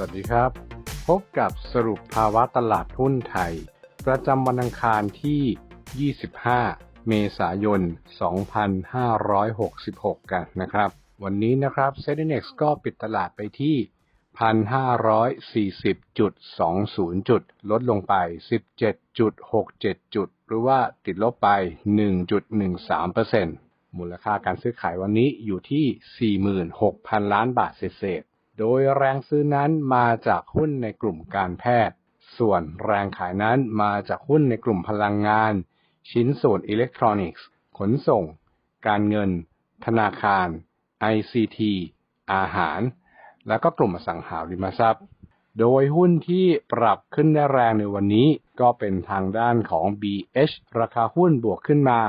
วัสดีครับ พบกับสรุปภาวะตลาดหุ้นไทย ประจำวันอังคารที่ 25 เมษายน 2566 กันนะครับ วันนี้นะครับ s e t i n e x ก็ปิดตลาดไปที่ 1,540.20 จุด ลดลงไป 17.67 จุด หรือว่าติดลบไป 1.13%มูลค่าการซื้อขายวันนี้อยู่ที่ 46,000 ล้านบาทเศษ โดยแรงซื้อนั้นมาจากหุ้นในกลุ่มการแพทย์ ส่วนแรงขายนั้นมาจากหุ้นในกลุ่มพลังงาน ชิ้นส่วนอิเล็กทรอนิกส์ ขนส่ง การเงิน ธนาคาร ICT อาหาร และก็กลุ่มอสังหาริมทรัพย์ โดยหุ้นที่ปรับขึ้นได้แรงในวันนี้ก็เป็นทางด้านของ BH ราคาหุ้นบวกขึ้นมา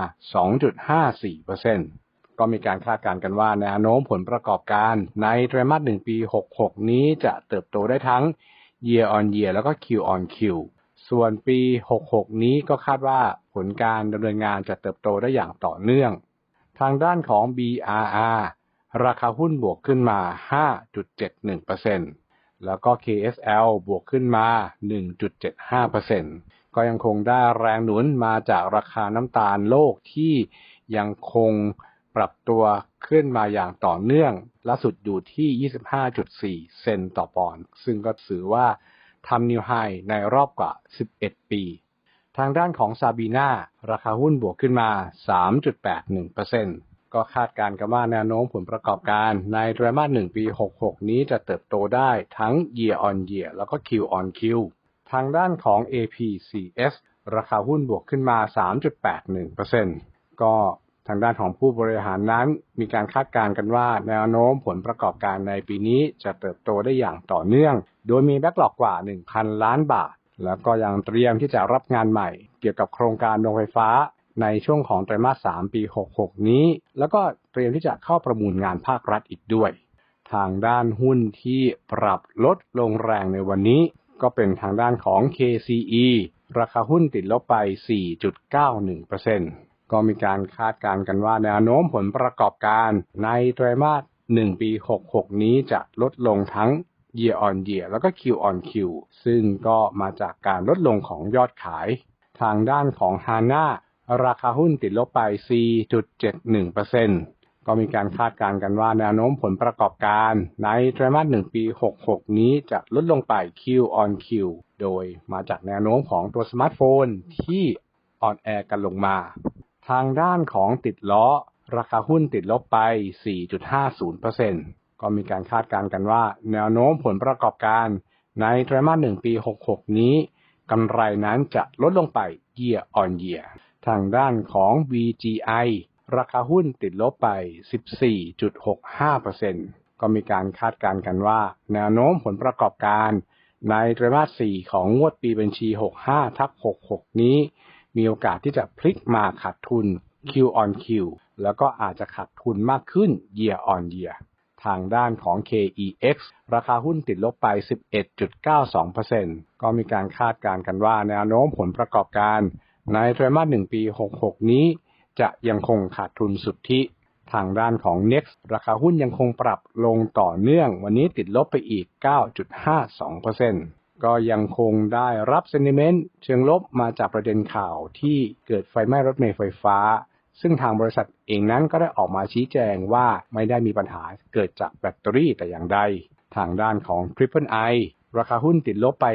2.54% ก็มีการคาดการณ์กันว่าแนวโน้มผลประกอบการในไตรมาส1ปี 66 นี้จะเติบโตได้ทั้ง year on year แล้วก็ Q on Q ส่วนปี 66 นี้ก็คาดว่าผลการดำเนินงานจะเติบโตได้อย่างต่อเนื่อง ทางด้านของ BRR ราคาหุ้นบวกขึ้นมา 5.71%แล้วก็ KSL บวกขึ้นมา 1.75%ก็ยังคงได้แรงหนุนมาจากราคาน้ำตาลโลกที่ยังคง ปรับตัวขึ้นมาอย่างต่อเนื่องล่าสุดอยู่ที่ 25.4 เซนต์ต่อปอนด์ซึ่งก็ถือว่าทำนิวไฮในรอบกว่า 11 ปี ทางด้านของซาบีนาราคาหุ้นบวกขึ้นมา 3.81%ก็คาดการณ์กันว่าแนวโน้มผลประกอบการในไตรมาส 1 ปี 66 นี้จะเติบโตได้ทั้ง year on year แล้วก็ Q on Q ทางด้านของ APCS ราคาหุ้นบวกขึ้นมา 3.81%ก็ ทางด้านของผู้บริหารนั้น มีการคาดการณ์กันว่าแนวโน้มผลประกอบการในปีนี้จะเติบโตได้อย่างต่อเนื่อง โดยมีแบ็กหลอกกว่า 1,000 ล้านบาท แล้วก็ยังเตรียมที่จะรับงานใหม่ เกี่ยวกับโครงการโรงไฟฟ้าในช่วงของไตรมาส 3 ปี 66 นี้ แล้วก็เตรียมที่จะเข้าประมูลงานภาครัฐอีกด้วย ทางด้านหุ้นที่ปรับลดลงแรงในวันนี้ ก็เป็นทางด้านของ KCE ราคาหุ้นติดลบไป 4.91% ก็มีการคาดการณ์กันว่าแนวโน้มผลประกอบการในไตรมาส1 ปี 66 นี้จะลดลงทั้ง year on year แล้วก็ Q on Q ซึ่งก็มาจากการลดลงของยอดขาย ทางด้านของ HANA ราคาหุ้นติดลบไป 4.71%ก็มีการคาดการณ์กันว่าแนวโน้มผลประกอบการในไตรมาส1ปี 66 นี้จะลดลงไป Q on Q โดยมาจากแนวโน้มของตัวสมาร์ทโฟนที่อ่อนแอกันลงมา ทางด้านของติดล้อ ราคาหุ้นติดลบไป 4.50%ก็มีการคาดการณ์กันว่า แนวโน้มผลประกอบการในไตรมาส1ปี 66 นี้กำไรนั้นจะลดลงไป year on year ทางด้านของ VGI ราคาหุ้นติดลบไป 14.65%ก็มีการคาดการณ์กันว่า แนวโน้มผลประกอบการในไตรมาส 4 ของงวดปีบัญชี 65 ทับ66 นี้ มีโอกาสที่จะพลิกมาขาดทุน Q on Q แล้วก็อาจจะขาดทุนมากขึ้น year on year ทางด้านของ KEX ราคาหุ้นติดลบไป 11.92%ก็มีการคาดการณ์กันว่าแนวโน้มผลประกอบการในไตรมาส 1 ปี 66 นี้ จะยังคงขาดทุนสุทธิ ทางด้านของ Next ราคาหุ้นยังคงปรับลงต่อเนื่อง วันนี้ติดลบไปอีก 9.52% ก็ยังคงได้รับเซนิเมนต์เชิงลบมาจากประเด็นข่าวที่เกิดไฟไหม้รถเมล์ไฟฟ้า ซึ่งทางบริษัทเองนั้นก็ได้ออกมาชี้แจงว่าไม่ได้มีปัญหาเกิดจากแบตเตอรี่แต่อย่างใด ทางด้านของ Triple I ราคาหุ้นติดลบไป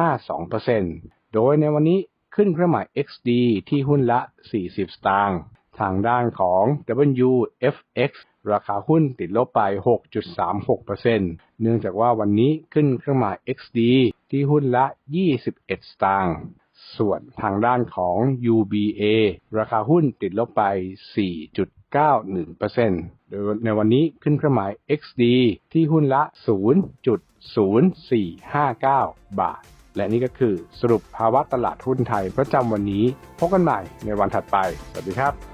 7.52%โดยในวันนี้ขึ้นเครื่องหมาย XD ที่หุ้นละ 40 สตางค์ ทางด้านของ WFX ราคาหุ้นติดลบไป 6.36%เนื่องจากว่าวันนี้ขึ้นเครื่องหมาย XD ที่หุ้นละ 21 สตางค์ ส่วนทางด้านของ UBA ราคาหุ้นติดลบไป 4.91%โดยในวันนี้ขึ้นเครื่องหมาย XD ที่หุ้นละ 0.0459 บาท และนี่ก็คือสรุปภาวะตลาดหุ้นไทยประจำวันนี้ พบกันใหม่ในวันถัดไป สวัสดีครับ